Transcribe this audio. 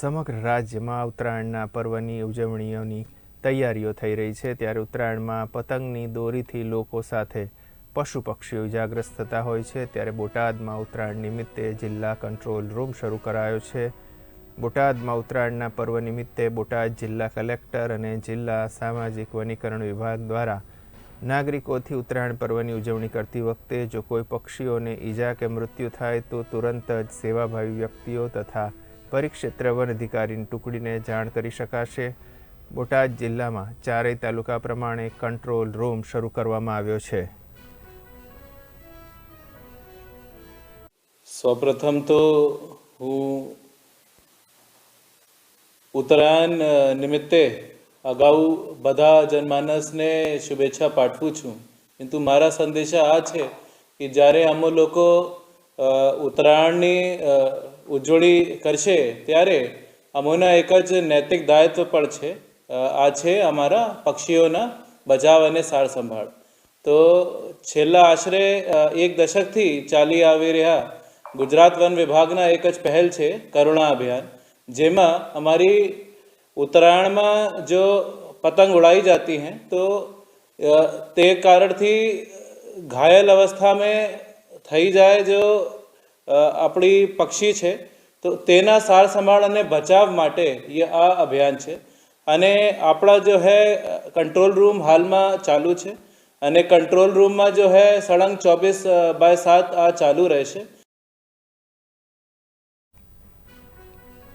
સમગ્ર રાજ્યમાં ઉત્તરાયણના પર્વની ઉજવણીઓની તૈયારીઓ થઈ રહી છે. ત્યારે ઉત્તરાયણમાં પતંગની દોરીથી લોકો સાથે પશુ પક્ષીઓ ઇજાગ્રસ્ત થતા હોય છે. ત્યારે બોટાદમાં ઉત્તરાયણ નિમિત્તે જિલ્લા કંટ્રોલ રૂમ શરૂ કરાયો છે. બોટાદમાં ઉત્તરાયણના પર્વ નિમિત્તે બોટાદ જિલ્લા કલેક્ટર અને જિલ્લા સામાજિક વનીકરણ વિભાગ દ્વારા નાગરિકોથી ઉત્તરાયણ પર્વની ઉજવણી કરતી વખતે જો કોઈ પક્ષીઓને ઈજા કે મૃત્યુ થાય તો તુરંત જ સેવાભાવી વ્યક્તિઓ તથા પરિક્ષેત્ર વન અધિકારીની ટુકડીને જાણ કરી શકાશે. બોટાદ જિલ્લામાં ચારેય તાલુકા પ્રમાણે કંટ્રોલ રૂમ શરૂ કરવામાં આવ્યો છે. સૌપ્રથમ તો હું ઉત્તરાયણ નિમિત્તે અગાઉ બધા જનમાનસને શુભેચ્છા પાઠવું છું. પરંતુ મારા સંદેશા આ છે કે જ્યારે અમે લોકો ઉત્તરાયણની ઉજવણી કરશે ત્યારે અમોના એક જ નૈતિક દાયિત્વ પણ છે. આ છે અમારા પક્ષીઓના બચાવ અને સાર સંભાળ તો છેલ્લા આશરે એક દશકથી ચાલી આવી રહ્યા ગુજરાત વન વિભાગના એક જ પહેલ છે કરુણા અભિયાન, જેમાં અમારી ઉત્તરાયણમાં જો પતંગ ઉડાઈ જતી हैं તો તે કારણથી ઘાયલ અવસ્થામાં થઈ જાય જો આપણી પક્ષી છે, તો તેના સાર સંભાળ અને બચાવ માટે એ આ અભિયાન છે. અને આપણા જો હે, કંટ્રોલ રૂમ હાલમાં ચાલુ છે. અને કંટ્રોલ રૂમમાં જો હે, સળંગ ચોવીસ બાય સાત આ ચાલુ રહેશે.